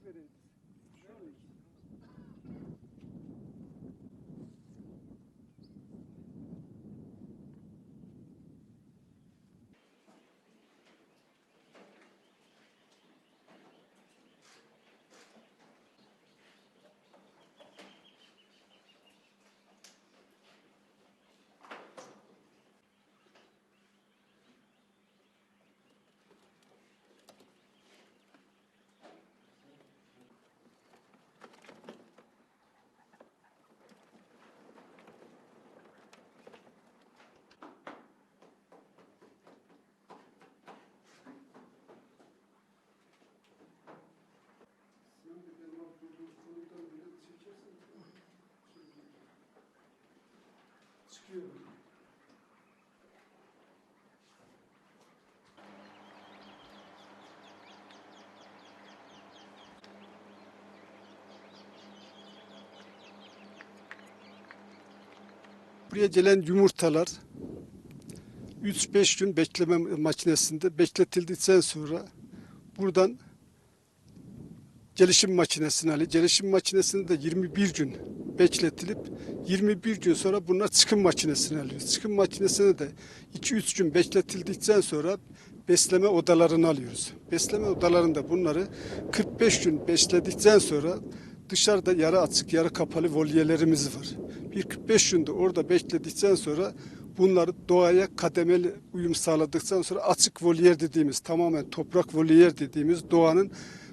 stupid it is. Çıkıyor. Buraya gelen yumurtalar 3-5 gün bekleme makinesinde bekletildikten sonra buradan gelişim makinesine. Gelişim makinesinde de 21 gün bekletilip 21 gün sonra bunlar çıkım makinesine alıyor. Çıkım makinesine de 2-3 gün bekletildikten sonra besleme odalarını alıyoruz. Besleme odalarında bunları 45 gün besledikten sonra dışarıda yarı açık yarı kapalı volyelerimiz var. Bir 45 günde orada bekledikten sonra bunları doğaya kademeli uyum sağladıktan sonra açık volyer dediğimiz tamamen toprak volyer dediğimiz doğanın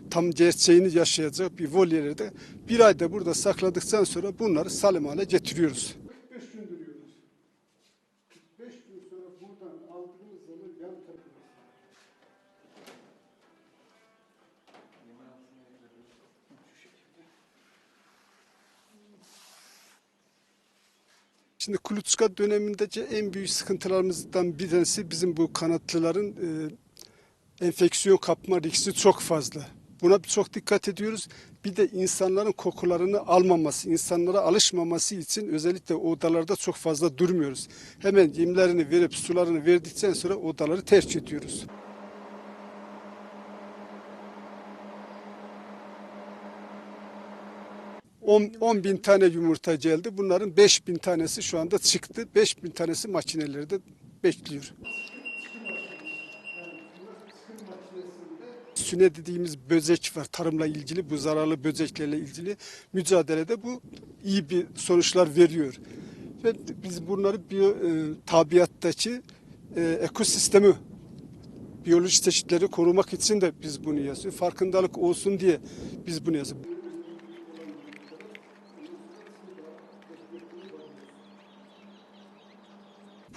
tam gerçeğini yaşayacak bir volyerde bir ayda burada sakladıktan sonra bunları salim hale getiriyoruz. 45 gün duruyoruz. 45 gün sonra buradan aldığımız zaman yan tarafımız. Şimdi kuluçka dönemindeki en büyük sıkıntılarımızdan bir tanesi bizim bu kanatlıların e, enfeksiyon kapma riski çok fazla. Buna çok dikkat ediyoruz. Bir de insanların kokularını almaması, insanlara alışmaması için özellikle odalarda çok fazla durmuyoruz. Hemen yemlerini verip sularını verdikten sonra odaları terk ediyoruz. 10, 10 bin tane yumurta geldi. Bunların 5 bin tanesi şu anda çıktı. 5 bin tanesi makinelerde bekliyor. Süne dediğimiz böcek var. Tarımla ilgili bu zararlı böceklerle ilgili mücadelede bu iyi bir sonuçlar veriyor. Ve biz bunları biyo, e, tabiattaki e, ekosistemi biyolojik çeşitleri korumak için de biz bunu yazıyoruz. Farkındalık olsun diye biz bunu yazıyoruz.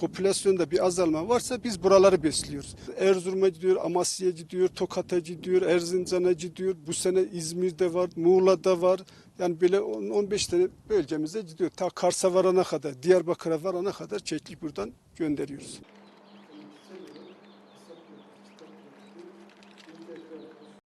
Popülasyonda bir azalma varsa biz buraları besliyoruz. Erzurum'a gidiyor, Amasya'ya gidiyor, Tokat'a gidiyor, Erzincan'a gidiyor. Bu sene İzmir'de var, Muğla'da var. Yani böyle 15 tane bölgemize gidiyor. Ta Kars'a varana kadar, Diyarbakır'a varana kadar çeklik buradan gönderiyoruz.